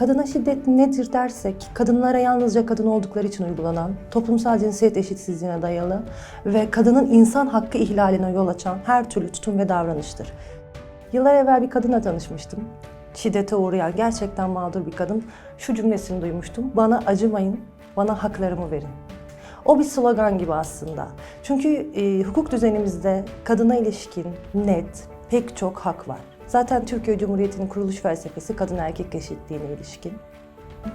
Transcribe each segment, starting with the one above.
Kadına şiddet nedir dersek, kadınlara yalnızca kadın oldukları için uygulanan, toplumsal cinsiyet eşitsizliğine dayalı ve kadının insan hakkı ihlaline yol açan her türlü tutum ve davranıştır. Yıllar evvel bir kadınla tanışmıştım. Şiddete uğrayan gerçekten mağdur bir kadın. Şu cümlesini duymuştum. Bana acımayın, bana haklarımı verin. O bir slogan gibi aslında. Çünkü e, hukuk düzenimizde kadına ilişkin net pek çok hak var. Zaten Türkiye Cumhuriyeti'nin kuruluş felsefesi kadın erkek eşitliğine ilişkin.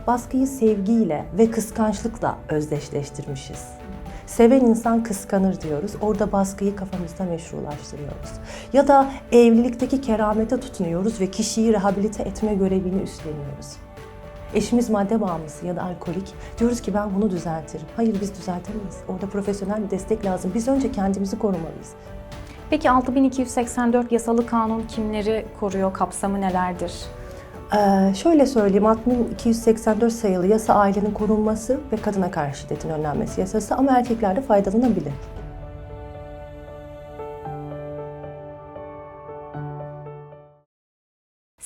Baskıyı sevgiyle ve kıskançlıkla özdeşleştirmişiz. Seven insan kıskanır diyoruz. Orada baskıyı kafamızda meşrulaştırıyoruz. Ya da evlilikteki keramete tutunuyoruz ve kişiyi rehabilite etme görevini üstleniyoruz. Eşimiz madde bağımlısı ya da alkolik. Diyoruz ki ben bunu düzeltirim. Hayır biz düzeltemeyiz. Orada profesyonel bir destek lazım. Biz önce kendimizi korumalıyız. Peki 6284 yasalı kanun kimleri koruyor, kapsamı nelerdir? Ee, şöyle söyleyeyim, 6284 sayılı yasa ailenin korunması ve kadına karşı şiddetin önlenmesi yasası ama erkekler de faydalanabilir.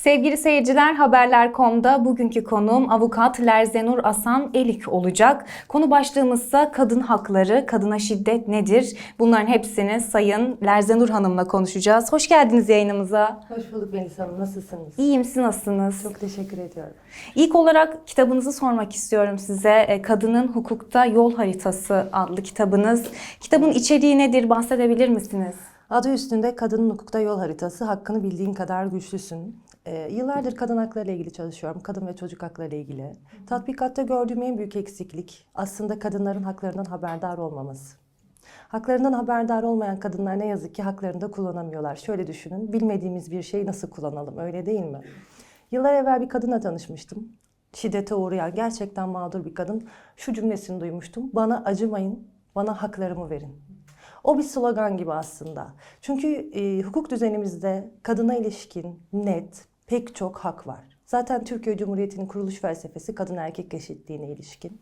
Sevgili seyirciler Haberler.com'da bugünkü konuğum avukat Lerzenur Asan Elik olacak. Konu başlığımızsa kadın hakları, kadına şiddet nedir? Bunların hepsini Sayın Lerzenur Hanım'la konuşacağız. Hoş geldiniz yayınımıza. Hoş bulduk Melisa Hanım, nasılsınız? İyiyim, siz nasılsınız? Çok teşekkür ediyorum. İlk olarak kitabınızı sormak istiyorum size. E, Kadının Hukukta Yol Haritası adlı kitabınız. Kitabın içeriği nedir? Bahsedebilir misiniz? Adı üstünde kadının hukukta yol haritası, hakkını bildiğin kadar güçlüsün. Ee, yıllardır kadın hakları ile ilgili çalışıyorum, kadın ve çocuk hakları ile ilgili. Tatbikatta gördüğüm en büyük eksiklik aslında kadınların haklarından haberdar olmaması. Haklarından haberdar olmayan kadınlar ne yazık ki haklarını da kullanamıyorlar. Şöyle düşünün, bilmediğimiz bir şeyi nasıl kullanalım, öyle değil mi? Yıllar evvel bir kadınla tanışmıştım. Şiddete uğrayan gerçekten mağdur bir kadın. Şu cümlesini duymuştum. Bana acımayın, bana haklarımı verin. O bir slogan gibi aslında. Çünkü e, hukuk düzenimizde kadına ilişkin net pek çok hak var. Zaten Türkiye Cumhuriyeti'nin kuruluş felsefesi kadın erkek eşitliğine ilişkin.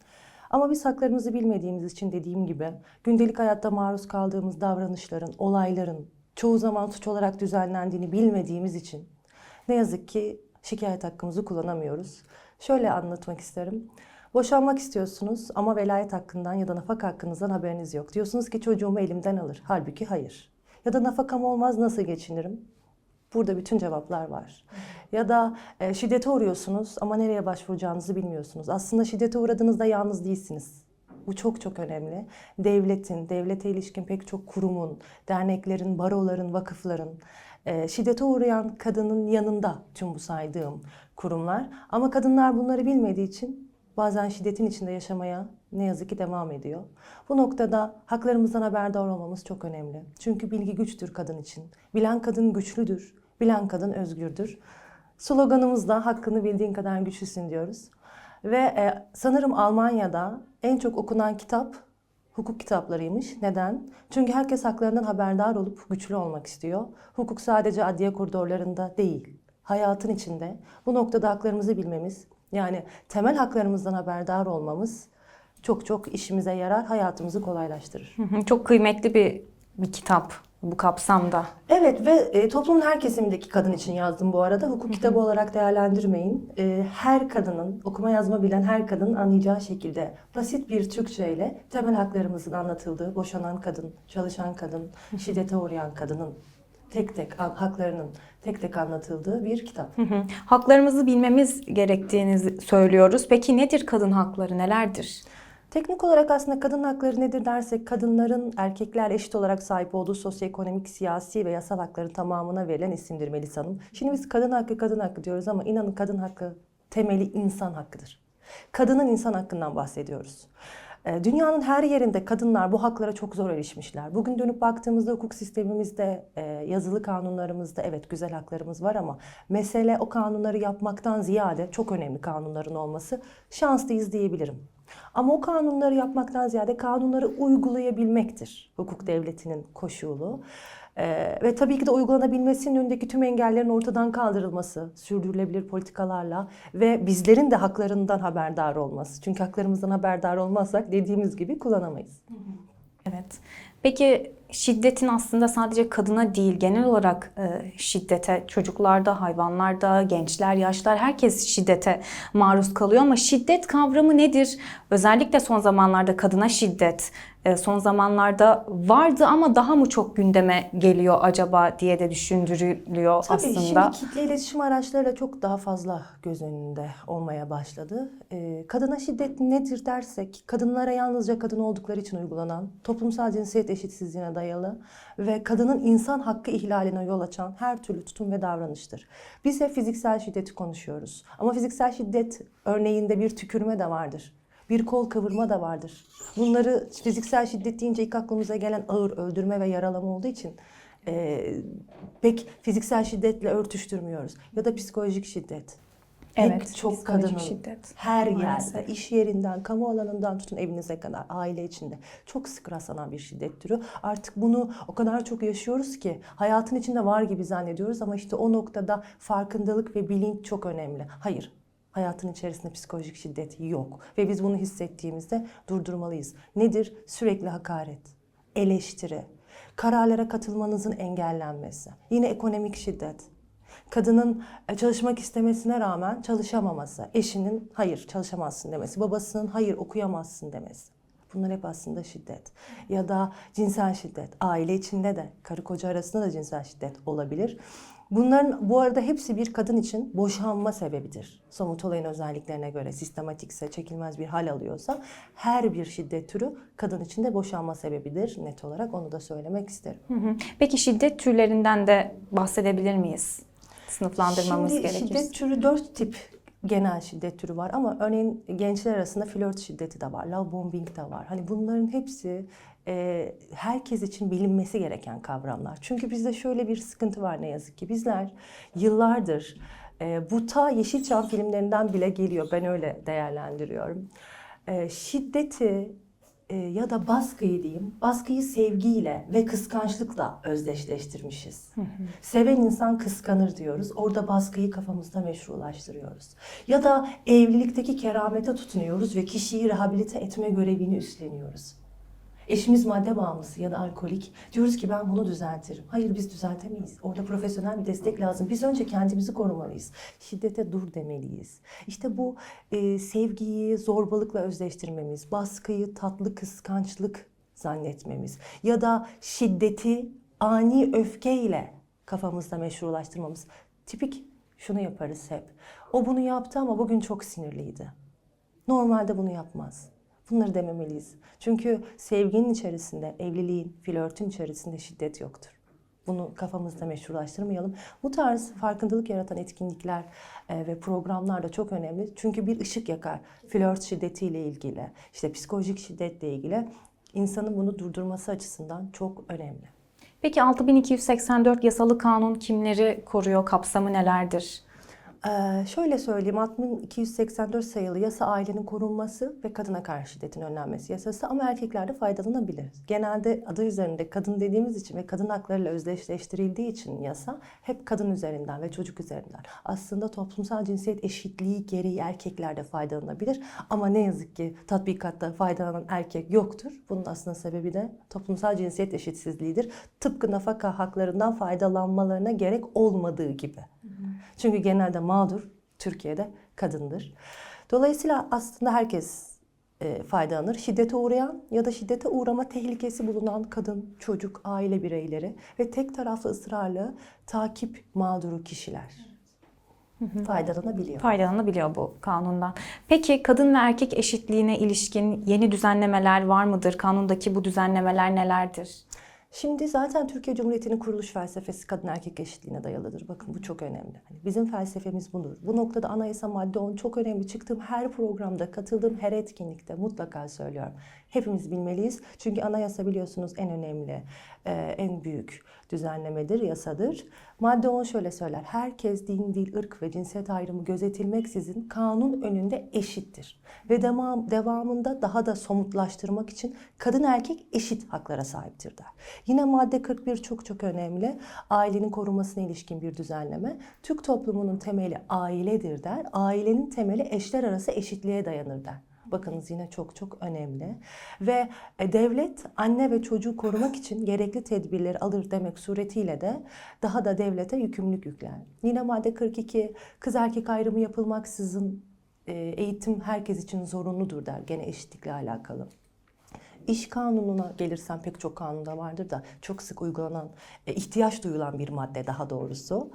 Ama biz haklarımızı bilmediğimiz için dediğim gibi gündelik hayatta maruz kaldığımız davranışların, olayların çoğu zaman suç olarak düzenlendiğini bilmediğimiz için ne yazık ki şikayet hakkımızı kullanamıyoruz. Şöyle anlatmak isterim. Boşanmak istiyorsunuz ama velayet hakkından ya da nafaka hakkınızdan haberiniz yok. Diyorsunuz ki çocuğumu elimden alır. Halbuki hayır. Ya da nafakam olmaz nasıl geçinirim? Burada bütün cevaplar var. Ya da e, şiddete uğruyorsunuz ama nereye başvuracağınızı bilmiyorsunuz. Aslında şiddete uğradığınızda yalnız değilsiniz. Bu çok çok önemli. Devletin, devlete ilişkin pek çok kurumun, derneklerin, baroların, vakıfların, e, şiddete uğrayan kadının yanında tüm bu saydığım kurumlar. Ama kadınlar bunları bilmediği için bazen şiddetin içinde yaşamaya ne yazık ki devam ediyor. Bu noktada haklarımızdan haberdar olmamız çok önemli. Çünkü bilgi güçtür kadın için. Bilen kadın güçlüdür, bilen kadın özgürdür. Sloganımız da hakkını bildiğin kadar güçlüsün diyoruz. Ve e, sanırım Almanya'da en çok okunan kitap hukuk kitaplarıymış. Neden? Çünkü herkes haklarından haberdar olup güçlü olmak istiyor. Hukuk sadece adliye koridorlarında değil, hayatın içinde. Bu noktada haklarımızı bilmemiz, yani temel haklarımızdan haberdar olmamız çok çok işimize yarar, hayatımızı kolaylaştırır. Çok kıymetli bir, bir kitap bu kapsamda. Evet ve e, toplumun her kesimindeki kadın için yazdım bu arada. Hukuk kitabı olarak değerlendirmeyin. E, her kadının, okuma yazma bilen her kadının anlayacağı şekilde basit bir Türkçe ile temel haklarımızın anlatıldığı, boşanan kadın, çalışan kadın, şiddete uğrayan kadının tek tek haklarının tek tek anlatıldığı bir kitap. Hı hı. Haklarımızı bilmemiz gerektiğini söylüyoruz. Peki nedir kadın hakları, nelerdir? Teknik olarak aslında kadın hakları nedir dersek kadınların erkeklerle eşit olarak sahip olduğu sosyoekonomik, siyasi ve yasal hakların tamamına verilen isimdir Melis Hanım. Şimdi biz kadın hakkı kadın hakkı diyoruz ama inanın kadın hakkı temeli insan hakkıdır. Kadının insan hakkından bahsediyoruz. Ee, Dünyanın her yerinde kadınlar bu haklara çok zor erişmişler. Bugün dönüp baktığımızda hukuk sistemimizde, e, yazılı kanunlarımızda evet güzel haklarımız var ama mesele o kanunları yapmaktan ziyade çok önemli kanunların olması şanslıyız diyebilirim. Ama o kanunları yapmaktan ziyade kanunları uygulayabilmektir hukuk devletinin koşulu. Ee, ve tabii ki de uygulanabilmesinin önündeki tüm engellerin ortadan kaldırılması, sürdürülebilir politikalarla ve bizlerin de haklarından haberdar olması. Çünkü haklarımızdan haberdar olmazsak dediğimiz gibi kullanamayız. Evet. Peki şiddetin aslında sadece kadına değil genel olarak e, şiddete çocuklarda, hayvanlarda, gençler, yaşlar herkes şiddete maruz kalıyor ama şiddet kavramı nedir? Özellikle son zamanlarda kadına şiddet e, son zamanlarda vardı ama daha mı çok gündeme geliyor acaba diye de düşündürülüyor Tabii aslında. şimdi kitle iletişim araçlarıyla çok daha fazla göz önünde olmaya başladı. Ee, kadına şiddet nedir dersek, kadınlara yalnızca kadın oldukları için uygulanan, toplumsal cinsiyet eşitsizliğine dayalı ve kadının insan hakkı ihlaline yol açan her türlü tutum ve davranıştır. Biz hep fiziksel şiddeti konuşuyoruz. Ama fiziksel şiddet örneğinde bir tükürme de vardır. Bir kol kıvırma da vardır. Bunları fiziksel şiddet deyince ilk aklımıza gelen ağır öldürme ve yaralama olduğu için e, pek fiziksel şiddetle örtüştürmüyoruz. Ya da psikolojik şiddet. Evet, Pek çok kadının şiddet. her Maalesef. yerde, iş yerinden, kamu alanından tutun evinize kadar, aile içinde çok sık rastlanan bir şiddet türü. Artık bunu o kadar çok yaşıyoruz ki hayatın içinde var gibi zannediyoruz ama işte o noktada farkındalık ve bilinç çok önemli. Hayır, hayatın içerisinde psikolojik şiddet yok ve biz bunu hissettiğimizde durdurmalıyız. Nedir? Sürekli hakaret, eleştiri, kararlara katılmanızın engellenmesi, yine ekonomik şiddet, kadının e, çalışmak istemesine rağmen çalışamaması, eşinin hayır çalışamazsın demesi, babasının hayır okuyamazsın demesi. Bunlar hep aslında şiddet. Ya da cinsel şiddet. Aile içinde de, karı koca arasında da cinsel şiddet olabilir. Bunların bu arada hepsi bir kadın için boşanma sebebidir. Somut olayın özelliklerine göre sistematikse, çekilmez bir hal alıyorsa her bir şiddet türü kadın için de boşanma sebebidir. Net olarak onu da söylemek isterim. Peki şiddet türlerinden de bahsedebilir miyiz? Sınıflandırmamız Şimdi gerekirse. şiddet türü dört tip genel şiddet türü var ama örneğin gençler arasında flört şiddeti de var, love bombing de var. Hani bunların hepsi e, herkes için bilinmesi gereken kavramlar. Çünkü bizde şöyle bir sıkıntı var ne yazık ki. Bizler yıllardır e, bu ta Yeşilçam filmlerinden bile geliyor. Ben öyle değerlendiriyorum. E, şiddeti e, ya da baskıyı diyeyim, baskıyı sevgiyle ve kıskançlıkla özdeşleştirmişiz. Seven insan kıskanır diyoruz. Orada baskıyı kafamızda meşrulaştırıyoruz. Ya da evlilikteki keramete tutunuyoruz ve kişiyi rehabilite etme görevini üstleniyoruz. Eşimiz madde bağımlısı ya da alkolik. Diyoruz ki ben bunu düzeltirim. Hayır biz düzeltemeyiz. Orada profesyonel bir destek lazım. Biz önce kendimizi korumalıyız. Şiddete dur demeliyiz. İşte bu e, sevgiyi zorbalıkla özleştirmemiz, baskıyı tatlı kıskançlık zannetmemiz ya da şiddeti ani öfkeyle kafamızda meşrulaştırmamız. Tipik şunu yaparız hep. O bunu yaptı ama bugün çok sinirliydi. Normalde bunu yapmaz. Bunları dememeliyiz. Çünkü sevginin içerisinde, evliliğin, flörtün içerisinde şiddet yoktur. Bunu kafamızda meşrulaştırmayalım. Bu tarz farkındalık yaratan etkinlikler e, ve programlar da çok önemli. Çünkü bir ışık yakar. Flört şiddetiyle ilgili, işte psikolojik şiddetle ilgili insanın bunu durdurması açısından çok önemli. Peki 6284 yasalı kanun kimleri koruyor? Kapsamı nelerdir? Ee, şöyle söyleyeyim, 6284 sayılı yasa ailenin korunması ve kadına karşı şiddetin önlenmesi yasası ama erkekler de faydalanabilir. Genelde adı üzerinde kadın dediğimiz için ve kadın haklarıyla özdeşleştirildiği için yasa hep kadın üzerinden ve çocuk üzerinden. Aslında toplumsal cinsiyet eşitliği gereği erkekler de faydalanabilir ama ne yazık ki tatbikatta faydalanan erkek yoktur. Bunun aslında sebebi de toplumsal cinsiyet eşitsizliğidir. Tıpkı nafaka haklarından faydalanmalarına gerek olmadığı gibi. Çünkü genelde mağdur Türkiye'de kadındır. Dolayısıyla aslında herkes e, faydalanır. Şiddete uğrayan ya da şiddete uğrama tehlikesi bulunan kadın, çocuk, aile bireyleri ve tek taraflı ısrarlı takip mağduru kişiler faydalanabiliyor. Faydalanabiliyor bu kanundan. Peki kadın ve erkek eşitliğine ilişkin yeni düzenlemeler var mıdır? Kanundaki bu düzenlemeler nelerdir? Şimdi zaten Türkiye Cumhuriyeti'nin kuruluş felsefesi kadın erkek eşitliğine dayalıdır. Bakın bu çok önemli. Hani bizim felsefemiz budur. Bu noktada anayasa madde 10 çok önemli. Çıktığım her programda, katıldığım her etkinlikte mutlaka söylüyorum. Hepimiz bilmeliyiz. Çünkü anayasa biliyorsunuz en önemli, e, en büyük düzenlemedir, yasadır. Madde 10 şöyle söyler. Herkes din, dil, ırk ve cinsiyet ayrımı gözetilmeksizin kanun önünde eşittir. Ve devam, devamında daha da somutlaştırmak için kadın erkek eşit haklara sahiptir der. Yine madde 41 çok çok önemli. Ailenin korunmasına ilişkin bir düzenleme. Türk toplumunun temeli ailedir der. Ailenin temeli eşler arası eşitliğe dayanır der. Bakınız yine çok çok önemli. Ve e, devlet anne ve çocuğu korumak için gerekli tedbirleri alır demek suretiyle de daha da devlete yükümlülük yükler. Yine madde 42 kız erkek ayrımı yapılmaksızın e, eğitim herkes için zorunludur der gene eşitlikle alakalı. İş kanununa gelirsen pek çok kanunda vardır da çok sık uygulanan, e, ihtiyaç duyulan bir madde daha doğrusu.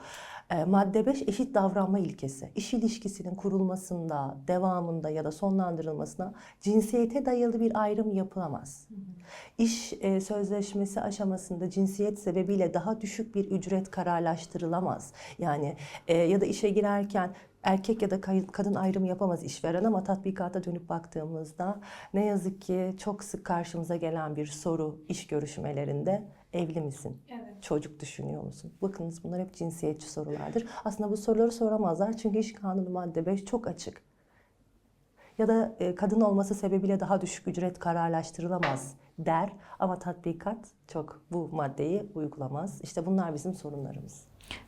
E, Madde 5 eşit davranma ilkesi. İş ilişkisinin kurulmasında, devamında ya da sonlandırılmasına cinsiyete dayalı bir ayrım yapılamaz. İş e, sözleşmesi aşamasında cinsiyet sebebiyle daha düşük bir ücret kararlaştırılamaz. Yani e, ya da işe girerken erkek ya da kadın ayrımı yapamaz işveren ama tatbikata dönüp baktığımızda ne yazık ki çok sık karşımıza gelen bir soru iş görüşmelerinde evli misin? Çocuk düşünüyor musun? Bakınız bunlar hep cinsiyetçi sorulardır. Aslında bu soruları soramazlar çünkü iş kanunu madde 5 çok açık. Ya da e, kadın olması sebebiyle daha düşük ücret kararlaştırılamaz der ama tatbikat çok bu maddeyi uygulamaz. İşte bunlar bizim sorunlarımız.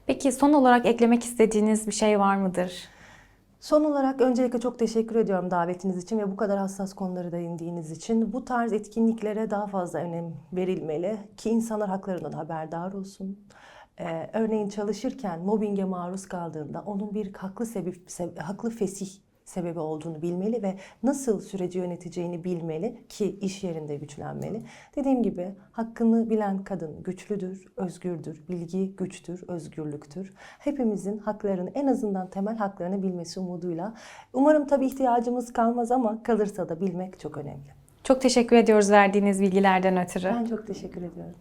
Peki son olarak eklemek istediğiniz bir şey var mıdır? Son olarak öncelikle çok teşekkür ediyorum davetiniz için ve bu kadar hassas konuları değindiğiniz için. Bu tarz etkinliklere daha fazla önem verilmeli ki insanlar haklarından haberdar olsun. Ee, örneğin çalışırken mobbinge maruz kaldığında onun bir haklı sebep, sebe- haklı fesih sebebi olduğunu bilmeli ve nasıl süreci yöneteceğini bilmeli ki iş yerinde güçlenmeli. Dediğim gibi hakkını bilen kadın güçlüdür, özgürdür, bilgi güçtür, özgürlüktür. Hepimizin haklarını en azından temel haklarını bilmesi umuduyla. Umarım tabii ihtiyacımız kalmaz ama kalırsa da bilmek çok önemli. Çok teşekkür ediyoruz verdiğiniz bilgilerden ötürü. Ben çok teşekkür ediyorum.